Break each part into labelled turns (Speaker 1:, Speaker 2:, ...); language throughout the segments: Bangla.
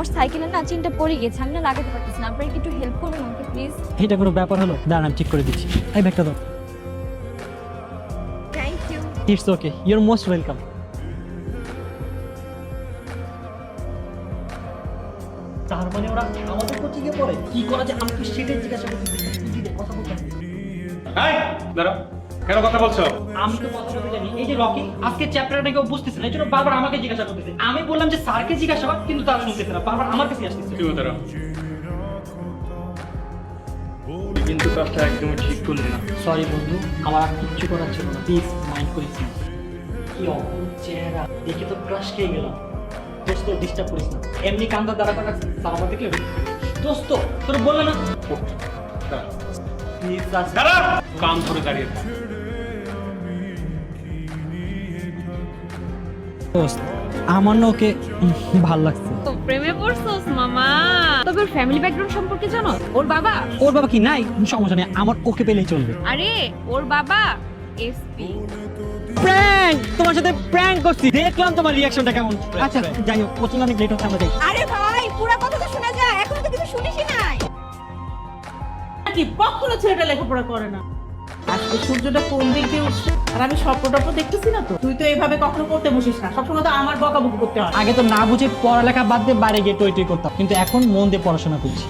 Speaker 1: আমার সাইকেলের না চেনটা পড়ে গেছে আমি না লাগাতে পারতেছি না। আপনারা কি একটু হেল্প করবেন আমাকে প্লিজ
Speaker 2: এটা কোনো ব্যাপার হলো? দাঁড়ান আমি ঠিক করে দিচ্ছি। এই ব্যাগটা দাও।
Speaker 1: Thank you
Speaker 2: it's okay your most welcome তার মানে ওরা আমাদের কোচিংয়ে পড়ে। কি করা যায়? আমাকে সেটাই জিজ্ঞাসা করতে কথা বলতে হবে।
Speaker 3: কেন কথা বলছো?
Speaker 2: আমি তো কথা বলতে জানি। এই যে রকি আজকে চ্যাপ্টারটা কেউ বুঝতেছে না এই জন্য বারবার আমাকে জিজ্ঞাসা করতেছে। আমি বললাম যে স্যারকে জিজ্ঞাসা কর কিন্তু তারা শুনতেছে না। বারবার আমার কাছে আসতেছে।
Speaker 3: কি দাঁড়াও কিন্তু কাজটা একদমই ঠিক করলি না।
Speaker 2: সরি বন্ধু আমার আর কিচ্ছু করার ছিল না। প্লিজ মাইন্ড করিস না। কি চেহারা। দেখে তো ক্রাশ খেয়ে গেলাম। দোস্ত ডিস্টার্ব করিস না। এমনি কান্দা করা স্যার আমার দেখলে দোস্ত তোর বললে না? প্লিজ
Speaker 3: কান ধরে দাঁড়িয়ে
Speaker 2: আমার না ওকে ভালো লাগছে।
Speaker 1: তো প্রেমে পড়ছস মামা। তবে ওর ফ্যামিলি ব্যাকগ্রাউন্ড সম্পর্কে জানো? ওর বাবা?
Speaker 2: ওর বাবা কি? নাই সমস্যা নেই। আমার ওকে পেলেই চলবে।
Speaker 1: আরে ওর বাবা এসপি
Speaker 2: প্র্যাঙ্ক তোমার সাথে প্র্যাঙ্ক করছি। দেখলাম তোমার রিঅ্যাকশনটা কেমন। আচ্ছা যাই হোক কোচিং অনেক লেট হচ্ছে আমরা যাই।
Speaker 1: আরে ভাই পুরো কথা তো শোনা যায় এখনও তো কিছু শুনিসই নাই।
Speaker 4: কি কখনো ছেলেটা লেখাপড়া করে না। আজকে সূর্যটা কোন দিক দিয়ে উঠছে? আর আমি স্বপ্ন টপ্ন দেখতেছি না তো? তুই তো এইভাবে কখনো করতে বসিস না। সবসময় তো আমার বকাবকি করতে হয়।
Speaker 2: আগে তো না বুঝে পড়ালেখা বাদ দিয়ে বাইরে গিয়ে টই টই করতাম। কিন্তু এখন মন দিয়ে পড়াশোনা করছি।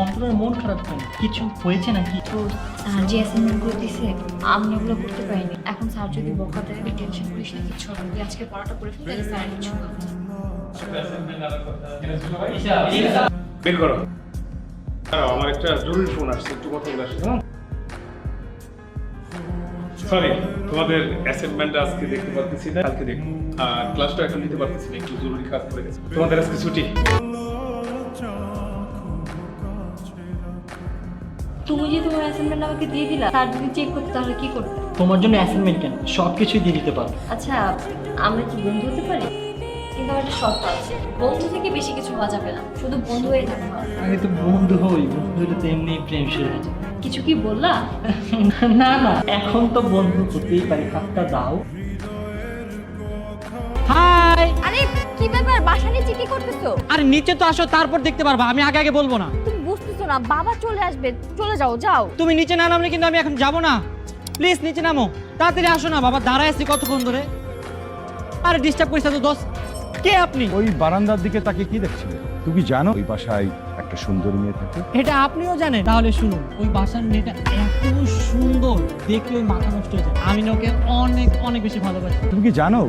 Speaker 2: অন্তরের মন খারাপ কেন? কিছু হয়েছে নাকি?
Speaker 1: তো স্যার যে অ্যাসাইনমেন্ট করে দিছে আমি ওগুলো করতে পারিনি। এখন স্যার যদি বকা দেয় আমি টেনশন করিস না কিছু হবে তুই আজকে পড়াটা করে ফেলে স্যার কিছু
Speaker 3: বের করো। আমার একটা জরুরি ফোন আসছে। একটু কথা বলে আসি হ্যাঁ সরি তোমাদের অ্যাসাইনমেন্ট আজকে দেখতে পারতেছি না কালকে দেখব। আর ক্লাসটা এখন নিতে পারতেছি না একটু জরুরি কাজ পড়ে গেছে। তোমাদের আজকে ছুটি?
Speaker 1: তুমি যে তোমার অ্যাসাইনমেন্ট আমাকে দিয়ে দিলা স্যার যদি চেক করতে তাহলে কি করতে?
Speaker 2: তোমার জন্য অ্যাসাইনমেন্ট কেন? সব কিছুই দিয়ে দিতে পারো।
Speaker 1: আচ্ছা আমরা কি বন্ধু হতে পারি? কিন্তু আমার একটা শর্ত আছে। বন্ধু থেকে বেশি কিছু হওয়া যাবে না শুধু বন্ধু হয়ে থাকতে হবে।
Speaker 2: আগে তো বন্ধু হই বন্ধু হলে তো এমনি প্রেম শুরু হয়ে যায়
Speaker 1: কিছু কি বললা?
Speaker 2: না না এখন তো বন্ধু হতেই পারি হাতটা দাও। হাই!
Speaker 1: আরে কি ব্যাপার? বাসা নিচে কি করতেছো?
Speaker 2: আরে নিচে তো আসো তারপর দেখতে পারবা আমি আগে আগে বলব না।
Speaker 1: তুমি বুঝতেছো না বাবা চলে আসবে চলে যাও যাও।
Speaker 2: তুমি নিচে না নামলে কিন্তু আমি এখন যাব না। প্লিজ নিচে নামো। তাড়াতাড়ি আসো না বাবা দাঁড়ায় আছি কতক্ষণ ধরে। আরে ডিস্টার্ব করিস তো দোস্ত। কে আপনি?
Speaker 5: ওই বারান্দার দিকে তাকে কি দেখছিলে? তুমি জানো ওই বাসায় একটা সুন্দরী মেয়ে থাকে?
Speaker 2: এটা আপনিও জানেন? তাহলে শুনুন ওই বাসার মেয়েটা এত সুন্দর দেখলে ওই মাথা নষ্ট হয়ে যায়। আমি না ওকে অনেক অনেক বেশি ভালোবাসি।
Speaker 5: তুমি কি জানো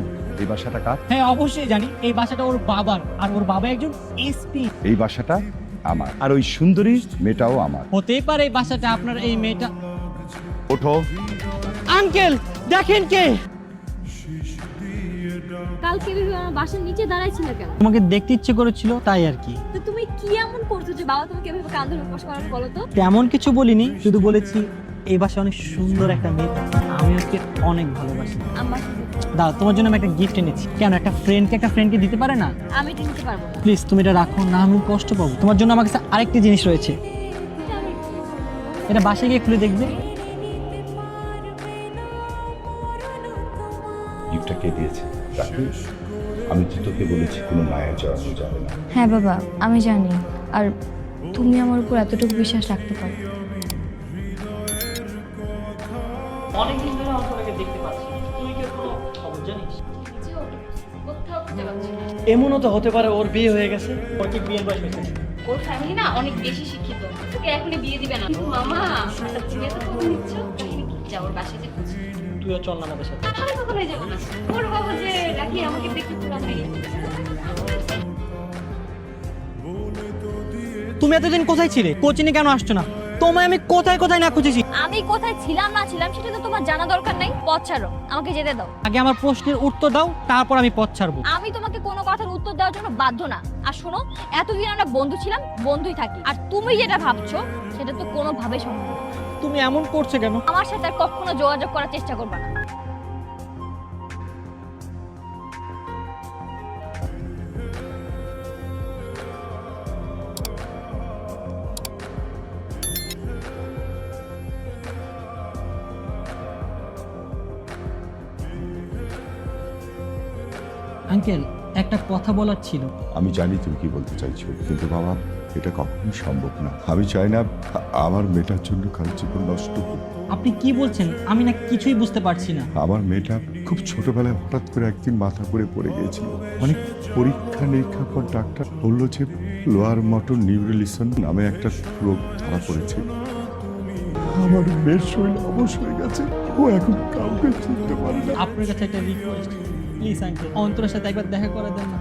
Speaker 5: এই বাসাটা কার?
Speaker 2: হ্যাঁ অবশ্যই জানি। এই বাসাটা ওর বাবার আর ওর বাবা একজন এসপি
Speaker 5: এই বাসাটা আমার আর ওই সুন্দরী মেয়েটাও আমার।
Speaker 2: হতেই পারে এই বাসাটা আপনার এই মেয়েটা
Speaker 5: ওঠো।
Speaker 2: আঙ্কেল দেখেন কে।
Speaker 1: কালকে ভেবে আমার বাসার নিচে দাঁড়াইছিল কেন?
Speaker 2: তোমাকে দেখতে ইচ্ছে করেছিল তাই আর কি।
Speaker 1: তো তুমি কি এমন করছ যে বাবা তোমাকে এভাবে কাঁধে উপবাস করানো বলো তো?
Speaker 2: তেমন কিছু বলিনি শুধু বলেছি এই বাসায় অনেক সুন্দর একটা মেয়ে আমি ওকে অনেক ভালোবাসি।
Speaker 1: আমার
Speaker 2: দাও তোমার জন্য আমি একটা গিফট এনেছি। কেন একটা ফ্রেন্ডকে একটা ফ্রেন্ডকে দিতে পারে না?
Speaker 1: আমি এটা নিতে পারব না।
Speaker 2: প্লিজ তুমি এটা রাখো না আমি কষ্ট পাবো। তোমার জন্য আমার কাছে আরেকটি জিনিস রয়েছে।
Speaker 1: এটা
Speaker 2: বাসায় গিয়ে খুলে দেখবে।
Speaker 5: গিফটটা কে দিয়েছে? আমি তো তোকে বলেছি কোনো মায়া জড়ানো যাবে না।
Speaker 1: হ্যাঁ বাবা আমি জানি। আর তুমি আমার উপর এতটুকু বিশ্বাস রাখতে পারো।
Speaker 2: অনেকদিন ধরে অন্তরাকে দেখতে পাচ্ছি তুই কি কোনো খবর জানিস? এমনও তো হতে পারে ওর বিয়ে হয়ে গেছে। ওর কি বিয়ের বয়স হয়েছে?
Speaker 1: ওর ফ্যামিলি না অনেক বেশি শিক্ষিত। তোকে এখনই বিয়ে দিবে না। মামা তুমি এত নিচ্ছ বাসায় যে
Speaker 2: তুইও চল না আমাদের সাথে।
Speaker 1: আমি কখনোই যাব না। ওর বাবা যে রাখি আমাকে দেখতে পুরো মেয়ে
Speaker 2: তুমি এতদিন কোথায় ছিলে? কোচিনে কেন আসছো না? তোমায় আমি কোথায় কোথায় না খুঁজেছি?
Speaker 1: আমি কোথায় ছিলাম না ছিলাম সেটা তো তোমার জানা দরকার নাই। পথ ছাড়ো আমাকে যেতে দাও।
Speaker 2: আগে আমার প্রশ্নের উত্তর দাও তারপর আমি পথ ছাড়বো।
Speaker 1: আমি তোমাকে কোনো কথার উত্তর দেওয়ার জন্য বাধ্য না। আর শোনো এতদিন আমরা বন্ধু ছিলাম বন্ধুই থাকি। আর তুমি যেটা ভাবছ সেটা তো কোনোভাবে সম্ভব না।
Speaker 2: তুমি এমন করছ কেন?
Speaker 1: আমার সাথে আর কখনো যোগাযোগ করার চেষ্টা করবে না।
Speaker 2: আঙ্কেল একটা কথা বলার ছিল।
Speaker 5: আমি জানি তুমি কি বলতে চাইছো কিন্তু বাবা এটা কখনোই সম্ভব না। আমি চাই না আমার মেয়েটার জন্য কারও জীবন নষ্ট হোক।
Speaker 2: আপনি কি বলছেন? আমি না কিছুই বুঝতে পারছি না।
Speaker 5: আমার মেয়েটা খুব ছোটবেলায় হঠাৎ করে একদিন মাথা করে পড়ে গিয়েছিল। অনেক পরীক্ষা নিরীক্ষার পর ডাক্তার বলল যে লোয়ার মটর নিউরোলিসন নামে একটা রোগ ধরা পড়েছে। আমার মেয়ের শরীর অবশ হয়ে গেছে। ও এখন কাউকে চিনতে পারে না।
Speaker 2: আপনার কাছে একটা রিকোয়েস্ট প্লিজ আঙ্কেল অন্তরের সাথে একবার দেখা করে দেন না।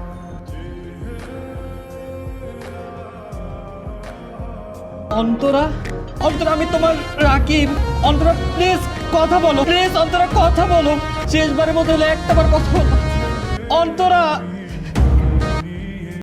Speaker 2: অন্তরা অন্তরা, আমি তোমার রাকিব। অন্তরা প্লিজ কথা বলো। প্লিজ অন্তরা, কথা বলো। শেষবারের মতো হলে একটা বার কথা বলো। অন্তরা